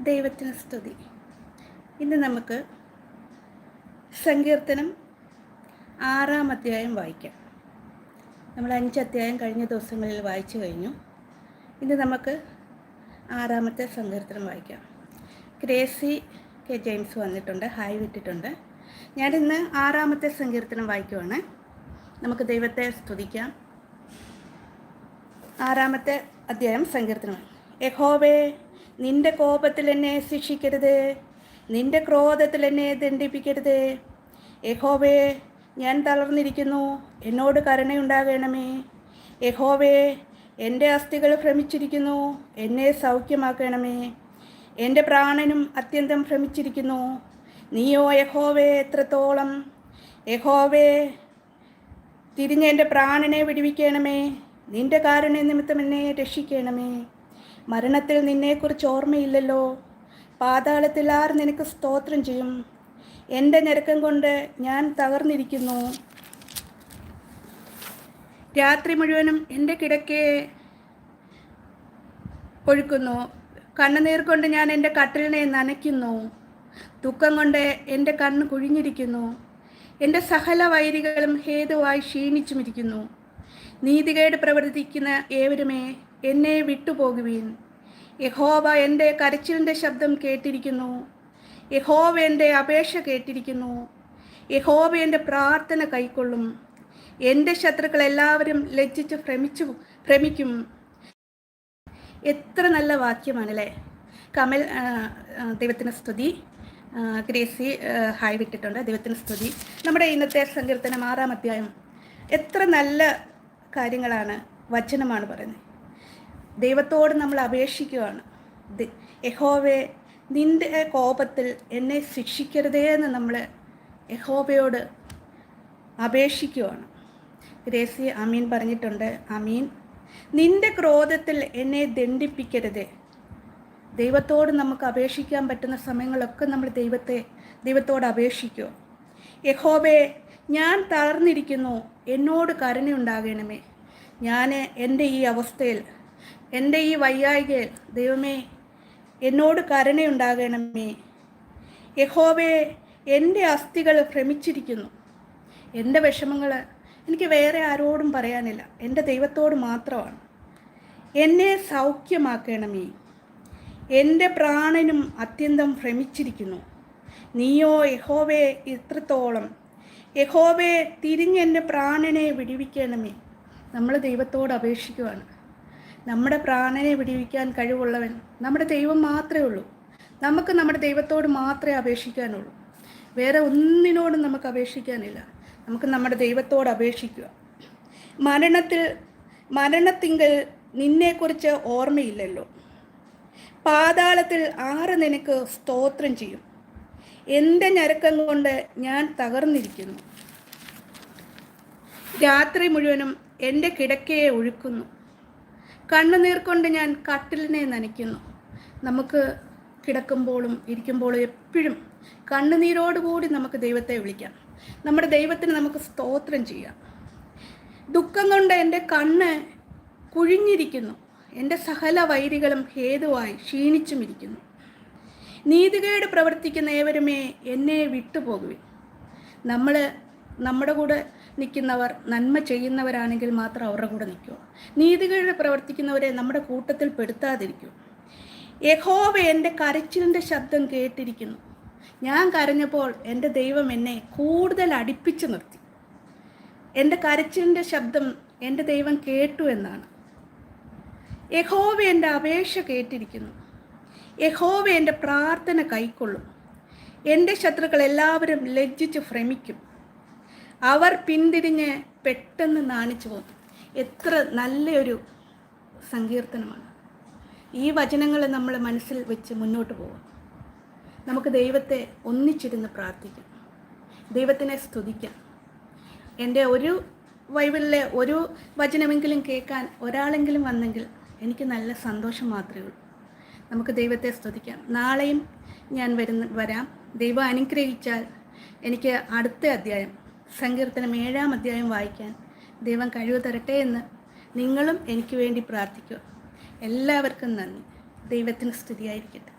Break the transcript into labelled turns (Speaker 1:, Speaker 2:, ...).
Speaker 1: ദൈവത്തിന് സ്തുതി. ഇന്ന് നമുക്ക് സങ്കീർത്തനം ആറാം അധ്യായം വായിക്കാം. നമ്മൾ അഞ്ച് അധ്യായം കഴിഞ്ഞ ദിവസങ്ങളിൽ വായിച്ചു കഴിഞ്ഞു. ഇന്ന് നമുക്ക് ആറാമത്തെ സങ്കീർത്തനം വായിക്കാം. ഗ്രേസി കെ ജെയിംസ് വന്നിട്ടുണ്ട് ഹായ് വിട്ടിട്ടുണ്ട്. ഞാനിന്ന് ആറാമത്തെ സങ്കീർത്തനം വായിക്കുവാണ്. നമുക്ക് ദൈവത്തെ സ്തുതിക്കാം. ആറാമത്തെ അധ്യായം സങ്കീർത്തനം. യഹോവേ നിന്റെ കോപത്തിൽ എന്നെ ശിക്ഷിക്കരുത്. നിന്റെ ക്രോധത്തിൽ എന്നെ ദണ്ഡിപ്പിക്കരുത്. യഹോവേ ഞാൻ തളർന്നിരിക്കുന്നു. എന്നോട് കരുണയുണ്ടാകണമേ. യഹോവേ എന്റെ അസ്ഥികൾ ഭ്രമിച്ചിരിക്കുന്നു. എന്നെ സൗഖ്യമാക്കണമേ. എന്റെ പ്രാണനും അത്യന്തം ഭ്രമിച്ചിരിക്കുന്നു. നീയോ യഹോവേ എത്രത്തോളം. യഹോവേ തിരിഞ്ഞ് എന്റെ പ്രാണനെ വിടിവിക്കണമേ. നിന്റെ കാരുണ്യ നിമിത്തം എന്നെ രക്ഷിക്കണമേ. മരണത്തിൽ നിന്നെക്കുറിച്ച് ഓർമ്മയില്ലല്ലോ. പാതാളത്തിൽ ആർ നിനക്ക് സ്തോത്രം ചെയ്യും. എന്റെ ഞരക്കം കൊണ്ട് ഞാൻ തകർന്നിരിക്കുന്നു. രാത്രി മുഴുവനും എന്റെ കിടക്കയെ ഒഴുക്കുന്നു. കണ്ണുനീർ കൊണ്ട് ഞാൻ എന്റെ കട്ടിലിനെ നനയ്ക്കുന്നു. ദുഃഖം കൊണ്ട് എന്റെ കണ്ണ് കുഴിഞ്ഞിരിക്കുന്നു. എന്റെ സകല വൈരികളും ഹേതുവായി ക്ഷീണിച്ചുമിരിക്കുന്നു. നീതികേട് പ്രവർത്തിക്കുന്ന ഏവരുമേ എന്നെ വിട്ടുപോകുവീൻ. യഹോവ എന്റെ കരച്ചിലിന്റെ ശബ്ദം കേട്ടിരിക്കുന്നു. യഹോവ എന്റെ അപേക്ഷ കേട്ടിരിക്കുന്നു. യഹോവ എന്റെ പ്രാർത്ഥന കൈക്കൊള്ളും. എന്റെ ശത്രുക്കളെല്ലാവരും ലജ്ജിച്ച് ഭ്രമിച്ചു ഭ്രമിക്കും. എത്ര നല്ല വാക്യമാണല്ലേ? കമൽ ദൈവത്തിന് സ്തുതി. ഗ്രേസി ഹായ് വിട്ടിട്ടുണ്ട്. ദൈവത്തിന് സ്തുതി. നമ്മുടെ ഇന്നത്തെ സങ്കീർത്തനം ആറാം അധ്യായം. എത്ര നല്ല കാര്യങ്ങളാണ് വചനമാണ് പറയുന്നത്. ദൈവത്തോട് നമ്മൾ അപേക്ഷിക്കുകയാണ്. യഹോവെ നിന്റെ കോപത്തിൽ എന്നെ ശിക്ഷിക്കരുതേ എന്ന് നമ്മൾ യഹോബയോട് അപേക്ഷിക്കുകയാണ്. ഗ്രേസി അമീൻ പറഞ്ഞിട്ടുണ്ട്. അമീൻ നിന്റെ ക്രോധത്തിൽ എന്നെ ദണ്ഡിപ്പിക്കരുതേ. ദൈവത്തോട് നമുക്ക് അപേക്ഷിക്കാൻ പറ്റുന്ന സമയങ്ങളൊക്കെ നമ്മൾ ദൈവത്തെ ദൈവത്തോട് അപേക്ഷിക്കുക യഹോബേ ഞാൻ തളർന്നിരിക്കുന്നു. എന്നോട് കരുണയുണ്ടാകണമേ. ഞാൻ എന്റെ ഈ അവസ്ഥയിൽ എന്റെ ഈ വയ്യായികയിൽ ദൈവമേ എന്നോട് കരുണയുണ്ടാകണമേ. യഹോവേ എന്റെ അസ്ഥികൾ ഭ്രമിച്ചിരിക്കുന്നു. എന്റെ വിഷമങ്ങൾ എനിക്ക് വേറെ ആരോടും പറയാനില്ല. എന്റെ ദൈവത്തോട് മാത്രമാണ്. എന്നെ സൗഖ്യമാക്കണമേ. എന്റെ പ്രാണനും അത്യന്തം ഭ്രമിച്ചിരിക്കുന്നു. നീയോ യഹോവേ ഇത്രത്തോളം. യഹോവേ തിരിഞ്ഞ് എന്റെ പ്രാണനെ വിടിവിക്കണമേ. നമ്മൾ ദൈവത്തോട് അപേക്ഷിക്കുവാണ്. നമ്മുടെ പ്രാണനെ വിടിവിക്കാൻ കഴിവുള്ളവൻ നമ്മുടെ ദൈവം മാത്രമേ ഉള്ളൂ. നമുക്ക് നമ്മുടെ ദൈവത്തോട് മാത്രമേ അപേക്ഷിക്കാനുള്ളൂ. വേറെ ഒന്നിനോടും നമുക്ക് അപേക്ഷിക്കാനില്ല. നമുക്ക് നമ്മുടെ ദൈവത്തോട് അപേക്ഷിക്കുക. മരണത്തിൽ മരണത്തിങ്കൽ നിന്നെക്കുറിച്ച് ഓർമ്മയില്ലല്ലോ. പാതാളത്തിൽ ആറ് നിനക്ക് സ്തോത്രം ചെയ്യും. എന്റെ ഞരക്കം കൊണ്ട് ഞാൻ തകർന്നിരിക്കുന്നു. രാത്രി മുഴുവനും എന്റെ കിടക്കയെ ഒഴുക്കുന്നു. കണ്ണുനീർ കൊണ്ട് ഞാൻ കട്ടിലിനെ നനയ്ക്കുന്നു. നമുക്ക് കിടക്കുമ്പോഴും ഇരിക്കുമ്പോഴും എപ്പോഴും കണ്ണുനീരോടുകൂടി നമുക്ക് ദൈവത്തെ വിളിക്കാം. നമ്മുടെ ദൈവത്തിന് നമുക്ക് സ്തോത്രം ചെയ്യാം. ദുഃഖം കൊണ്ട് എന്റെ കണ്ണ് കുഴിഞ്ഞിരിക്കുന്നു. എന്റെ സകല വൈരികളും ഹേതുവായി ക്ഷീണിച്ചുമിരിക്കുന്നു നീതികേട് പ്രവർത്തിക്കുന്ന ഏവരുമേ എന്നെ വിട്ടുപോകുവിൻ. നമ്മൾ നമ്മുടെ കൂടെ നിൽക്കുന്നവർ നന്മ ചെയ്യുന്നവരാണെങ്കിൽ മാത്രം അവരുടെ കൂടെ നിൽക്കുക നീതികേട് പ്രവർത്തിക്കുന്നവരെ നമ്മുടെ കൂട്ടത്തിൽ പെടുത്താതിരിക്കുക യഹോവ എന്റെ കരച്ചിലിന്റെ ശബ്ദം കേട്ടിരിക്കുന്നു. ഞാൻ കരഞ്ഞപ്പോൾ എന്റെ ദൈവം എന്നെ കൂടുതൽ അടുപ്പിച്ചു നിർത്തി. എന്റെ കരച്ചിലിന്റെ ശബ്ദം എന്റെ ദൈവം കേട്ടു എന്നാണ്. യഹോവ എന്റെ അപേക്ഷ കേട്ടിരിക്കുന്നു. യഹോവ എന്റെ പ്രാർത്ഥന കൈക്കൊള്ളും. എന്റെ ശത്രുക്കൾ എല്ലാവരും ലജ്ജിച്ച് ഭ്രമിക്കും. അവർ പിന്തിരിഞ്ഞ് പെട്ടെന്ന് നാണിച്ചു പോകും എത്ര നല്ലൊരു സങ്കീർത്തനമാണ്. ഈ വചനങ്ങൾ നമ്മൾ മനസ്സിൽ വെച്ച് മുന്നോട്ട് പോകാം. നമുക്ക് ദൈവത്തെ ഒന്നിച്ചിരുന്ന് പ്രാർത്ഥിക്കാം. ദൈവത്തിനെ സ്തുതിക്കാം. എന്റെ ഒരു ബൈബിളിലെ ഒരു വചനമെങ്കിലും കേൾക്കാൻ ഒരാളെങ്കിലും വന്നെങ്കിൽ എനിക്ക് നല്ല സന്തോഷം മാത്രമേ ഉള്ളൂ. നമുക്ക് ദൈവത്തെ സ്തുതിക്കാം. നാളെയും ഞാൻ വരുന്ന വരാം. ദൈവം അനുഗ്രഹിച്ചാൽ എനിക്ക് അടുത്ത അധ്യായം സങ്കീർത്തനം ഏഴാം അധ്യായം വായിക്കാൻ ദൈവം കഴിവ് തരട്ടെ എന്ന് നിങ്ങളും എനിക്ക് വേണ്ടി പ്രാർത്ഥിക്കുക. എല്ലാവർക്കും നന്ദി. ദൈവത്തിന് സ്തുതിയായിരിക്കട്ടെ.